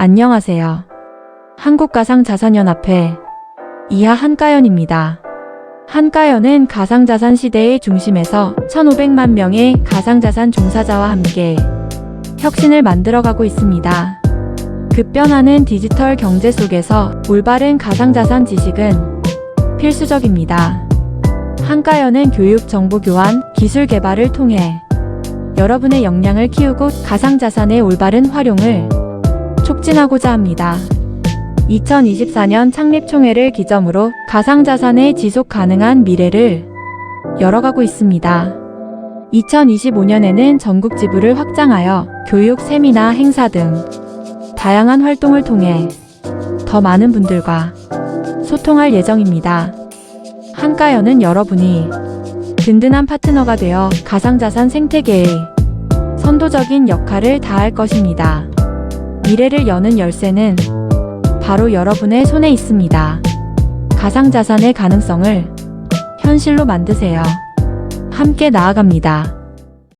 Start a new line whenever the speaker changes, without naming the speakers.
안녕하세요. 한국가상자산연합회 이하 한가연입니다. 한가연은 가상자산 시대의 중심에서 1500만 명의 가상자산 종사자와 함께 혁신을 만들어가고 있습니다. 급변하는 디지털 경제 속에서 올바른 가상자산 지식은 필수적입니다. 한가연은 교육, 정보 교환, 기술 개발을 통해 여러분의 역량을 키우고 가상자산의 올바른 활용을 촉진하고자 합니다. 2024년 창립총회를 기점으로 가상자산의 지속 가능한 미래를 열어가고 있습니다. 2025년에는 전국 지부를 확장하여 교육, 세미나, 행사 등 다양한 활동을 통해 더 많은 분들과 소통할 예정입니다. 한가연은 여러분이 든든한 파트너가 되어 가상자산 생태계의 선도적인 역할을 다할 것입니다. 미래를 여는 열쇠는 바로 여러분의 손에 있습니다. 가상자산의 가능성을 현실로 만드세요. 함께 나아갑니다.